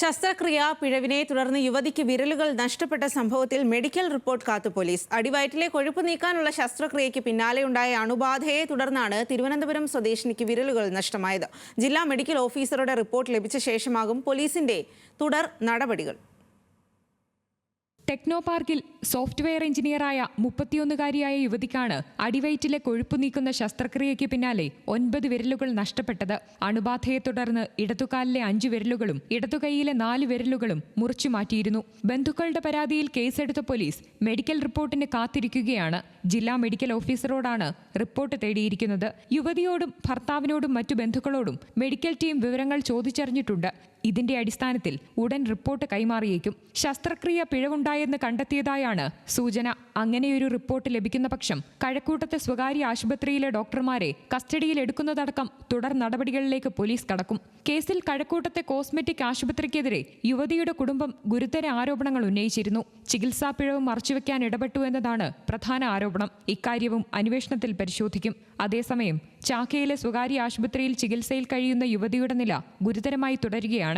ശസ്ത്രക്രിയ പിഴവിനെ തുടർന്ന് യുവതിക്ക് വിരലുകൾ നഷ്ടപ്പെട്ട സംഭവത്തിൽ മെഡിക്കൽ റിപ്പോർട്ട് കാത്തു പോലീസ്. അടിവയറ്റിലെ കൊഴുപ്പ് നീക്കാനുള്ള ശസ്ത്രക്രിയയ്ക്ക് പിന്നാലെയുണ്ടായ അണുബാധയെ തുടർന്നാണ് തിരുവനന്തപുരം സ്വദേശിനിക്ക് വിരലുകൾ നഷ്ടമായത്. ജില്ലാ മെഡിക്കൽ ഓഫീസറുടെ റിപ്പോർട്ട് ലഭിച്ച ശേഷമാകും പോലീസിന്റെ തുടർ നടപടികൾ. ടെക്നോ പാർക്കിൽ സോഫ്റ്റ്വെയർ എഞ്ചിനീയറായ മുപ്പത്തിയൊന്നുകാരിയായ യുവതിക്കാണ് അടിവയറ്റിലെ കൊഴുപ്പ് നീക്കുന്ന ശസ്ത്രക്രിയയ്ക്ക് പിന്നാലെ ഒൻപത് വിരലുകൾ നഷ്ടപ്പെട്ടത്. അണുബാധയെ തുടർന്ന് ഇടതുകാലിലെ അഞ്ചു വിരലുകളും ഇടതുകൈയിലെ നാല് വിരലുകളും മുറിച്ചു മാറ്റിയിരുന്നു. ബന്ധുക്കളുടെ പരാതിയിൽ കേസെടുത്ത പോലീസ് മെഡിക്കൽ റിപ്പോർട്ടിന് കാത്തിരിക്കുകയാണ്. ജില്ലാ മെഡിക്കൽ ഓഫീസറോടാണ് റിപ്പോർട്ട് തേടിയിരിക്കുന്നത്. യുവതിയോടും ഭർത്താവിനോടും മറ്റു ബന്ധുക്കളോടും മെഡിക്കൽ ടീം വിവരങ്ങൾ ചോദിച്ചറിഞ്ഞിട്ടുണ്ട്. ഇതിന്റെ അടിസ്ഥാനത്തിൽ ഉടൻ റിപ്പോർട്ട് കൈമാറിയേക്കും. ശസ്ത്രക്രിയ പിഴവുണ്ടായെന്ന് കണ്ടെത്തിയതായാണ് സൂചന. അങ്ങനെയൊരു റിപ്പോർട്ട് ലഭിക്കുന്ന പക്ഷം കഴക്കൂട്ടത്തെ സ്വകാര്യ ആശുപത്രിയിലെ ഡോക്ടർമാരെ കസ്റ്റഡിയിൽ എടുക്കുന്നതടക്കം തുടർ നടപടികളിലേക്ക് പോലീസ് കടക്കും. കേസിൽ കഴക്കൂട്ടത്തെ കോസ്മെറ്റിക് ആശുപത്രിക്കെതിരെ യുവതിയുടെ കുടുംബം ഗുരുതര ആരോപണങ്ങൾ ഉന്നയിച്ചിരുന്നു. ചികിത്സാ പിഴവ് മറച്ചുവെക്കാൻ ഇടപെട്ടു എന്നതാണ് പ്രധാന ആരോപണം. ഇക്കാര്യവും അന്വേഷണത്തിൽ പരിശോധിക്കും. അതേസമയം ചാക്കയിലെ സ്വകാര്യ ആശുപത്രിയിൽ ചികിത്സയിൽ കഴിയുന്ന യുവതിയുടെ നില ഗുരുതരമായി തുടരുകയാണ്.